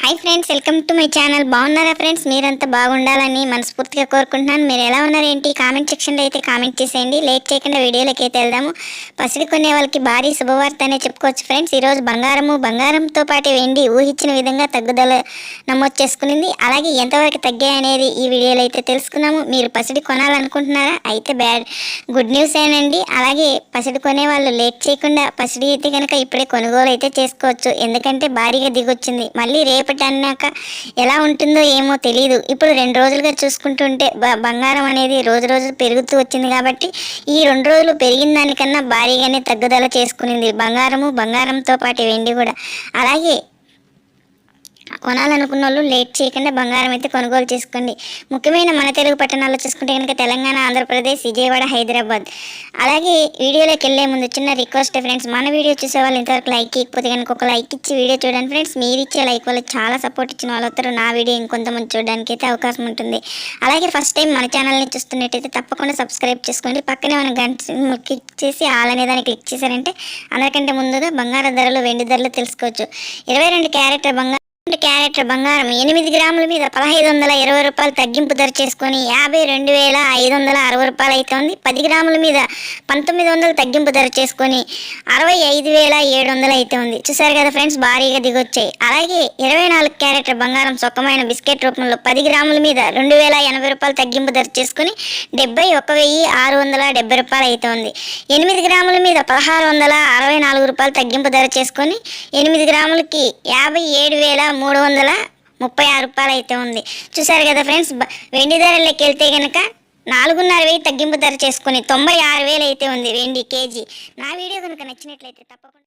Hi friends welcome to my channel బాగున్నారా friends మీరంతా బాగుండాలని మనస్ఫూర్తిగా కోరుకుంటున్నాను. మీరు ఎలా ఉన్నారేంటి? కామెంట్ సెక్షన్లో అయితే కామెంట్ చేసేయండి. లేట్ చేయకుండా వీడియోలోకి అయితే వెళ్దాము. పసిడి కొనే వాళ్ళకి భారీ శుభవార్త అనే చెప్పుకోవచ్చు ఫ్రెండ్స్ ఈరోజు బంగారము బంగారంతో పాటు వెండి ఊహించిన విధంగా తగ్గుదల నమోదు చేసుకునింది. అలాగే ఎంతవరకు తగ్గాయనేది ఈ వీడియోలో అయితే తెలుసుకున్నాము. మీరు పసిడి కొనాలనుకుంటున్నారా? అయితే బ్యాడ్ గుడ్ న్యూస్ ఏనండి. అలాగే పసిడి కొనే వాళ్ళు లేట్ చేయకుండా పసిడి అయితే కనుక ఇప్పుడే కొనుగోలు అయితే చేసుకోవచ్చు. ఎందుకంటే భారీగా దిగొచ్చింది. మళ్ళీ రేపు అన్నాక ఎలా ఉంటుందో ఏమో తెలియదు ఇప్పుడు రెండు రోజులుగా చూసుకుంటుంటే బంగారం అనేది రోజు రోజు పెరుగుతూ వచ్చింది కాబట్టి ఈ రెండు రోజులు పెరిగిన దానికన్నా భారీగానే తగ్గుదల చేసుకునింది బంగారము బంగారంతో పాటు వెండి కూడా. అలాగే కొనాలనుకున్న వాళ్ళు లేట్ చేయకుండా బంగారం అయితే కొనుగోలు చేసుకోండి. ముఖ్యమైన మన తెలుగు పట్టణాల్లో చూసుకుంటే కనుక తెలంగాణ ఆంధ్రప్రదేశ్ విజయవాడ హైదరాబాద్. అలాగే వీడియోలోకి వెళ్ళే ముందు చిన్న రిక్వెస్ట్ ఫ్రెండ్స్ మన వీడియో చూసే వాళ్ళు ఇంతవరకు లైక్ ఇకపోతే కనుక ఒక లైక్ ఇచ్చి వీడియో చూడండి ఫ్రెండ్స్ మీరు ఇచ్చే లైక్ వల్ల చాలా సపోర్ట్ ఇచ్చిన వాళ్ళు వస్తారు నా వీడియో ఇంకొంతమంది చూడడానికి అయితే అవకాశం ఉంటుంది. అలాగే ఫస్ట్ టైం మన ఛానల్ని చూస్తున్నట్టయితే తప్పకుండా సబ్స్క్రైబ్ చేసుకోండి. పక్కనే మనం గంట క్లిక్ చేసి ఆల్ అనే దాన్ని క్లిక్ చేశారంటే అందరికంటే ముందుగా బంగారు ధరలు వెండి ధరలు తెలుసుకోవచ్చు. ఇరవై రెండు క్యారెట్ బంగారం క్యారెట్ల బంగారం ఎనిమిది గ్రాముల మీద పదహైదు వందల ఇరవై రూపాయలు తగ్గింపు ధర చేసుకొని యాభై రెండు వేల ఐదు వందల అరవై రూపాయలు అవుతుంది పది గ్రాముల మీద పంతొమ్మిది వందలు తగ్గింపు ధర చేసుకొని అరవై ఐదు వేల ఏడు వందలు అవుతుంది చూసారు కదా ఫ్రెండ్స్ భారీగా దిగొచ్చాయి. అలాగే ఇరవై నాలుగు క్యారెట్ల బంగారం సొక్కమైన బిస్కెట్ రూపంలో పది గ్రాముల మీద రెండు వేల ఎనభై రూపాయలు తగ్గింపు ధర చేసుకొని డెబ్బై ఒక వెయ్యి ఆరు వందల డెబ్బై రూపాయలు అవుతుంది ఎనిమిది గ్రాముల మీద పదహారు వందల అరవై నాలుగు రూపాయలు తగ్గింపు ధర చేసుకొని ఎనిమిది గ్రాములకి యాభై ఏడు వేల మూడు వందల ముప్పై ఆరు రూపాయలు అయితే ఉంది. చూసారు కదా ఫ్రెండ్స్ వెండి ధరలోకి వెళ్తే కనుక నాలుగున్నర వెయ్యి తగ్గింపు ధర చేసుకుని తొంభై ఆరు వేలు అయితే ఉంది వెండి కేజీ. నా వీడియో కనుక నచ్చినట్లయితే తప్పకుండా